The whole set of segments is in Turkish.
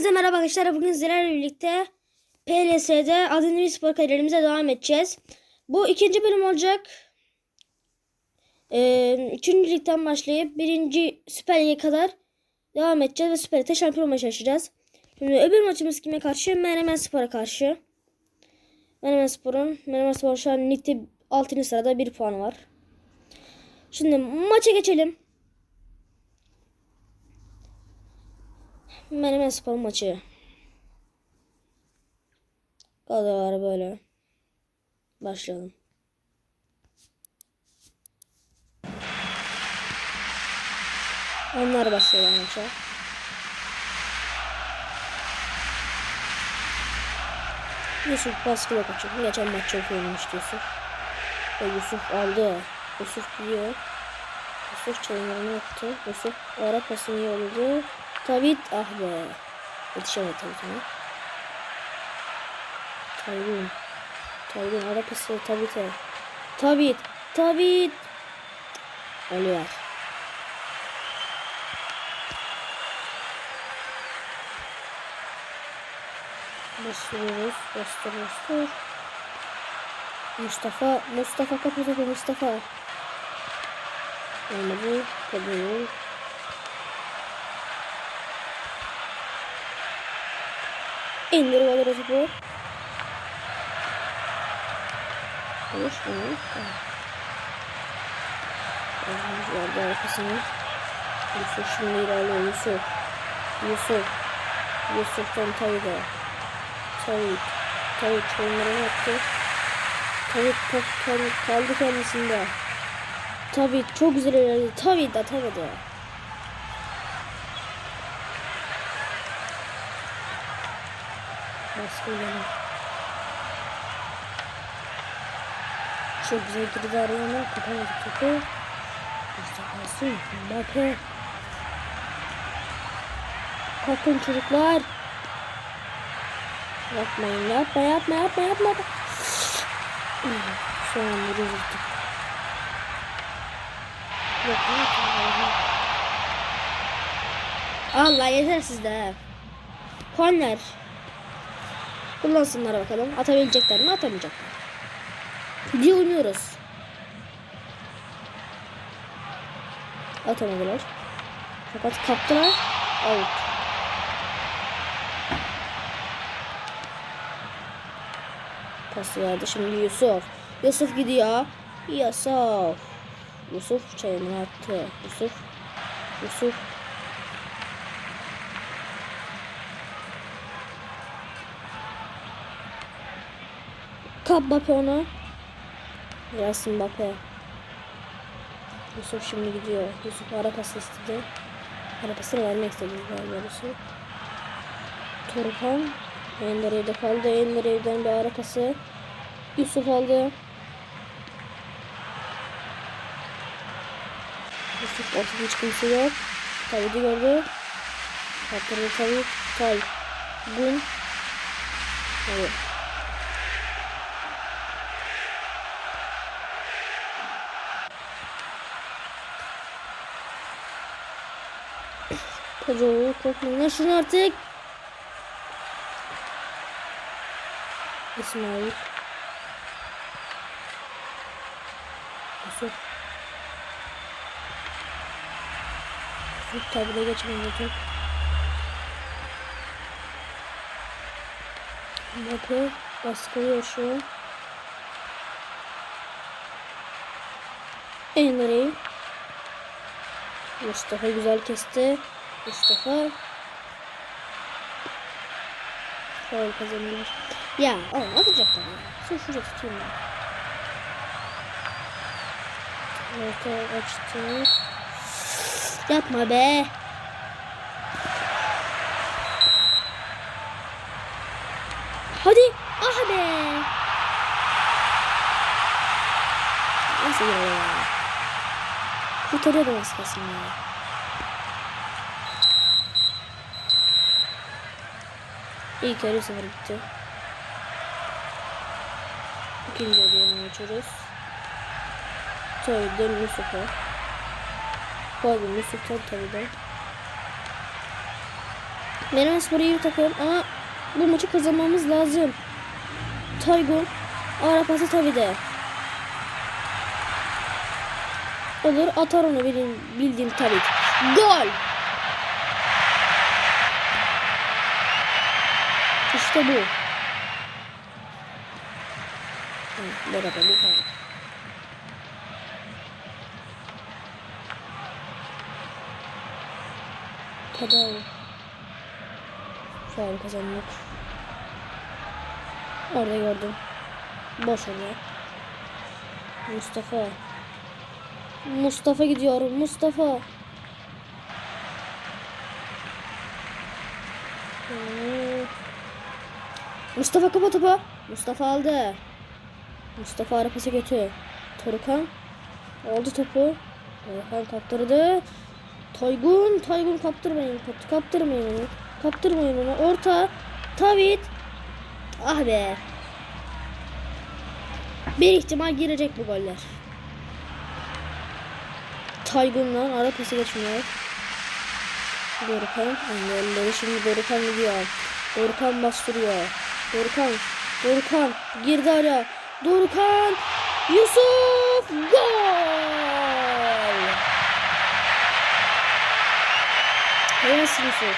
Hepinize merhaba arkadaşlar. Bugün sizlerle birlikte PLS'de Adını Spor kariyerimize devam edeceğiz. Bu ikinci bölüm olacak. Ee, üçüncü ligden başlayıp birinci Süper Lig'e kadar devam edeceğiz ve Süper Lig'de şampiyon olmaya çalışacağız. Şimdi öbür maçımız kime karşı? Menemen Spor'a karşı. Menemen Spor'un Menemen Spor şu an ligde 6. sırada 1 puanı var. Şimdi maça geçelim. Menemen Spor maçı. Kadrolar böyle. Başlayalım. Onlar başlıyorlar maça. Yusuf baskıla kaçıyor. Geçen maç çok oynamıştı Yusuf. Ve Yusuf aldı. Yusuf gidiyor. Yusuf çalımlarını yaptı. Yusuf ara pasını oldu. Tavit ah be. Yetişemedi tabii sana. Taygun. Taygun ara pası Tavit'e. Tavit. Tavit. Oluyor. Basıyoruz. Bastır bastır. Mustafa. Mustafa kapı topu Mustafa. Olmadı. Tabii. İndir olur topu. Olur mu? Tamam. Verdi arkasını. Yusuf şimdi ilerliyor. Yusuf. Yusuf. Yusuf'tan Tavit'e. Tavit. Tavit oyunlarını yaptı. Tavit top kaldı kendisinde. Tavit çok güzel ilerledi. Tavit atamadı. Baskı ilerledi. Çok güzel girdi arayana kapamadı topu. Mustafa Mbappe. Kalkın çocuklar. Yapmayın yapma yapma yapma yapma. yapma. Şu an vurulduk. Yok yok. Allah yeter sizde. Korner. Kullansınlar bakalım. Atabilecekler mi atamayacaklar. diye oynuyoruz. Atamadılar. Fakat kaptılar. Out. Pası verdi şimdi Yusuf. Yusuf gidiyor. Yusuf. Yusuf çayını attı. Yusuf. Yusuf. Kap Mbappe ona. Yasin Mbappe. Yusuf şimdi gidiyor. Yusuf ara pası istedi. Ara pasını vermek istedi galiba Yusuf. Turhan. Ender evde kaldı. Ender evden bir ara pası. Yusuf aldı. Yusuf ortada hiç kimse yok. Tabii gördü. Kaptırdı tabii. Tay. Gun. Evet. Kocaman korkmayın. Şunu artık. İsmail. Yusuf. Yusuf tabire geçmeyecek. Mbappe baskılıyor şu an. Emery. Mustafa güzel kesti. Mustafa. Faul kazanıyor. Ya oğlum atacaklar ya. Sen şuraya tutayım ben. Orta açtı. Yapma be. Hadi. Ah be. Nasıl ya? Kurtarıyordum az kalsın ya. İlk yarı sıfır bitti. İkinci yarıya geçiyoruz. Toy'dan Yusuf'a. Pardon Yusuf'tan Toy'dan. Menemen Spor iyi takım ama bu maçı kazanmamız lazım. Taygun. Ara pası tabii de. Olur atar onu bildiğin, bildiğin tabii. Gol. İşte bu. Merhaba bu kadar. Kadar. Faul kazanmak. Orada gördüm. Boş oluyor. Mustafa. Mustafa gidiyor. Mustafa. Hmm. Mustafa kafa topu. Mustafa aldı. Mustafa arapası götü. Torukan aldı topu. Torukan kaptırdı. Taygun, Taygun kaptırmayın. Kap- Kaptırmayın onu. Kaptırmayın onu. Orta. Tavit. Ah be. Bir ihtimal girecek bu goller. Taygun'dan ara pası geçmiyor. Dorukhan engelleri şimdi Dorukhan gidiyor. Dorukhan bastırıyor. Dorukhan. Dorukhan girdi araya. Dorukhan. Yusuf. Gol. Helalsin Yusuf.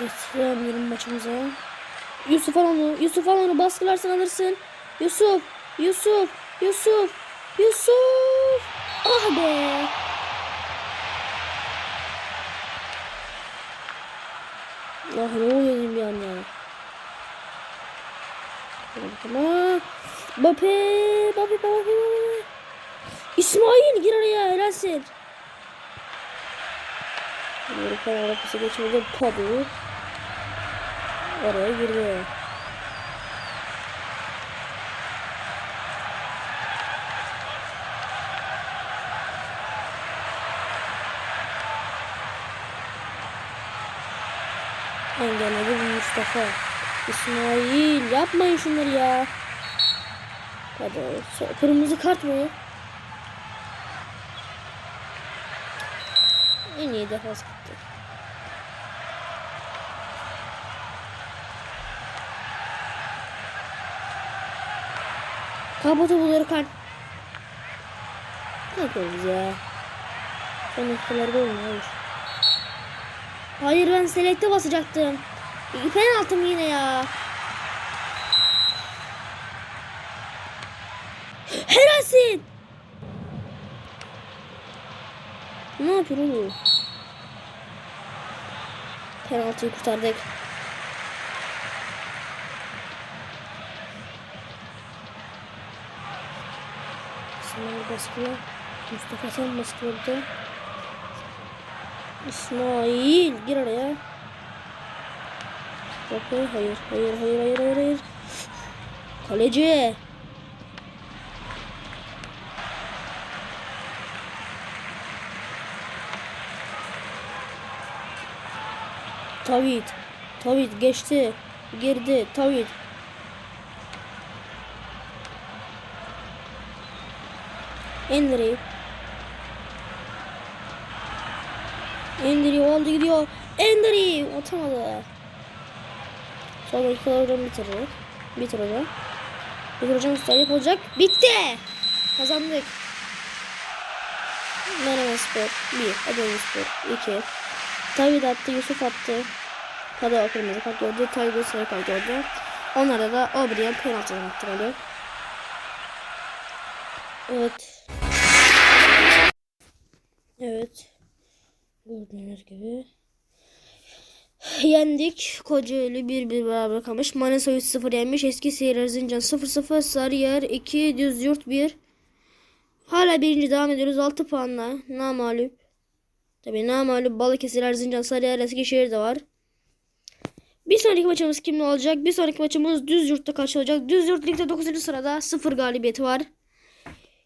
Evet, devam maçımıza. Yusuf al onu. Yusuf al onu. Baskılarsan alırsın. Yusuf. Yusuf. Yusuf. Yusuf. Ah be. Ah ne oluyor bir an ya. Ama Bape, Bape, Bape. İsmail gir araya helalsin. Avrupa Avrupa'sı geçmedi. Padu. Oraya girdi. Engelledi Mustafa. İsmail yapmayın şunları ya. Hadi kırmızı kart mı? En iyi defans gitti. Kapatı bulur kan. Ne yapıyoruz ya? Son dakikalarda olmuyor. Hayır ben selekte basacaktım. Penaltım yine ya. Helalsin. Ne yapıyor oğlum? Penaltıyı kurtardık. İsmail baskıla. Mustafa sen baskıladı. İsmail gir araya. Okey hayır hayır hayır hayır hayır hayır. Kaleci. Tavit. Tavit geçti. Girdi. Tavit. Endri. Endri oldu gidiyor. Endri atamadı. Son dakikalardan bitirir. Bitir hocam. Bitir hocam sayı olacak. Bitti. Kazandık. Menemen Spor 1. Adana Spor 2. Tavid attı. Yusuf attı. Kada o kırmızı kart gördü. Taygun sarı kart gördü. Onlara da O'Brien penaltı. Evet. Evet. Gördüğünüz gibi. Yendik. Kocaeli 1-1 beraber kalmış. Manisa 3-0 yenmiş. Eskişehir Erzincan 0-0. Sarıyer 2. Düzyurt 1. Hala birinci devam ediyoruz. 6 puanla. Namalup. Tabii namalup Balıkesir, Erzincan, Sarıyer, Eskişehir de var. Bir sonraki maçımız kimle olacak? Bir sonraki maçımız Düzyurt'ta karşı olacak. Düzyurt ligde 9. sırada 0 galibiyeti var.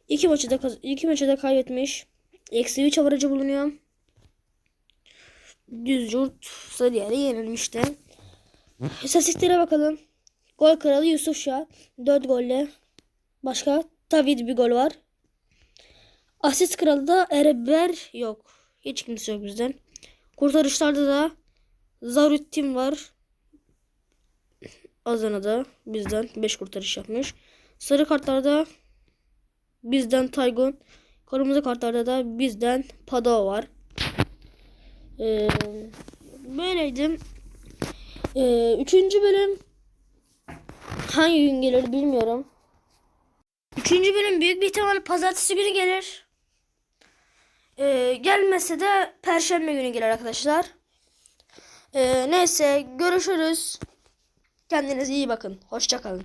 İki maçı da iki maçı da kaybetmiş. Eksi 3 avarajı bulunuyor. Düzyurt Sarıyer'e yenilmişti. İstatistiklere bakalım. Gol kralı Yusuf Şah. 4 golle. Başka? Tavid bir gol var. Asist kralı Ereber yok. Hiç kimse yok bizden. Kurtarışlarda da Zaruttin var. Adana'da bizden 5 kurtarış yapmış. Sarı kartlarda bizden Taygun. Kırmızı kartlarda da bizden Padova var. Ee, böyleydi. Ee, üçüncü bölüm hangi gün gelir bilmiyorum. Üçüncü bölüm büyük bir ihtimalle pazartesi günü gelir. Ee, gelmese de perşembe günü gelir arkadaşlar. Ee, neyse görüşürüz. Kendinize iyi bakın. Hoşça kalın.